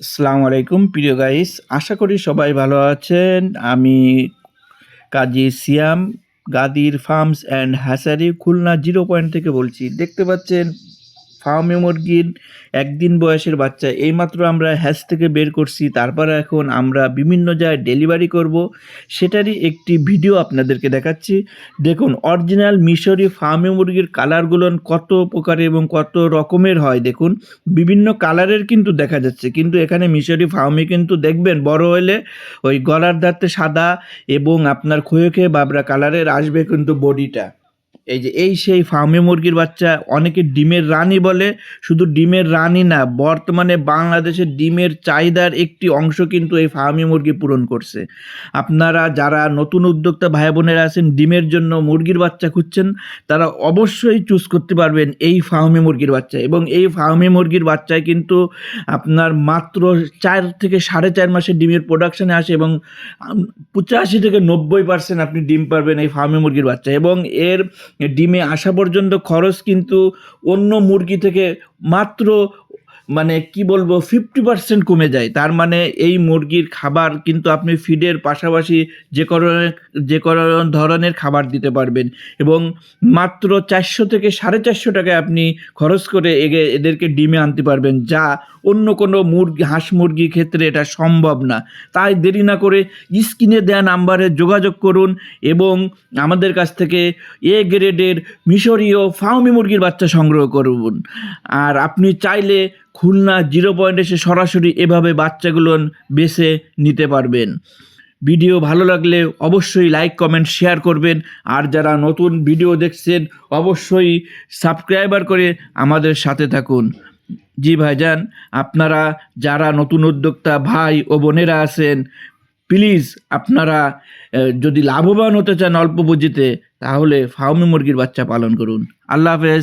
আসসালামু আলাইকুম, প্রিয় গাইস আশা করি সবাই ভালো আছেন। আমি Kazi Siyam, Gadir farms and hatchery Khulna zero point থেকে বলছি। দেখতে পাচ্ছেন ফার্মে মুরগির একদিন বয়সের বাচ্চা। এইমাত্র আমরা হ্যাস থেকে বের করছি। তারপরে এখন আমরা বিভিন্ন জায়গায় ডেলিভারি করব। সেটারই একটি ভিডিও আপনাদেরকে দেখাচ্ছি। দেখুন, অরিজিনাল মিশরি ফার্মে মুরগির কালারগুলো কত প্রকারের এবং কত রকমের হয়, দেখুন। বিভিন্ন কালারের কিন্তু দেখা যাচ্ছে। কিন্তু এখানে মিশরি ফার্মে কিন্তু দেখবেন, বড় হলে ওই গলার ধারতে সাদা এবং আপনার খয়ে খেয়ে বাবরা কালারের আসবে কিন্তু বডিটা। এই যে, এই সেই ফার্মে মুরগির বাচ্চা, অনেকে ডিমের রানী বলে, শুধু ডিমের রানী না, বর্তমানে বাংলাদেশের ডিমের চাহিদার একটি অংশ কিন্তু এই ফার্মি মুরগি পূরণ করছে। আপনারা যারা নতুন উদ্যোক্তা ভাই বোনেরা আছেন, ডিমের জন্য মুরগির বাচ্চা খুঁজছেন, তারা অবশ্যই চুজ করতে পারবেন এই ফার্মি মুরগির বাচ্চা। এবং এই ফার্মি মুরগির বাচ্চায় কিন্তু আপনার মাত্র চার থেকে সাড়ে চার মাসের ডিমের প্রোডাকশানে আসে এবং পঁচাশি থেকে নব্বই পার্সেন্ট আপনি ডিম পারবেন এই ফার্মি মুরগির বাচ্চা। এবং এর ডিমে আসা পর্যন্ত খরচ কিন্তু অন্য মুরগি থেকে মাত্র মানে কি বলব ফিফটি পার্সেন্ট কমে যায়। তার মানে এই মুরগির খাবার কিন্তু আপনি ফিডের পাশাপাশি যে কোনো যে কোনো ধরনের খাবার দিতে পারবেন। এবং মাত্র চারশো থেকে সাড়ে চারশো টাকায় আপনি খরচ করে এগে, এদেরকে ডিমে আনতে পারবেন, যা অন্য কোনো মুরগি, হাঁস মুরগির ক্ষেত্রে এটা সম্ভব না। তাই দেরি না করে স্ক্রিনে দেওয়া নাম্বারে যোগাযোগ করুন এবং আমাদের কাছ থেকে এ গ্রেডের মিশরীয় ফাউমি মুরগির বাচ্চা সংগ্রহ করুন। আর আপনি চাইলে খুলনা জিরো পয়েন্ট এসে সরাসরি এভাবে বাচ্চাগুলো বেছে নিতে পারবেন। ভিডিও ভালো লাগলে অবশ্যই লাইক কমেন্ট শেয়ার করবেন। আর যারা নতুন ভিডিও দেখছেন, অবশ্যই সাবস্ক্রাইবার করে আমাদের সাথে থাকুন। জি ভাইজান, আপনারা যারা নতুন উদ্যোক্তা ভাই ও বোনেরা আছেন প্লিজ আপনারা যদি লাভবান হতে চান অল্প পুঁজিতে, তাহলে ফার্মি মুরগির বাচ্চা পালন করুন। আল্লাহ হাফেজ।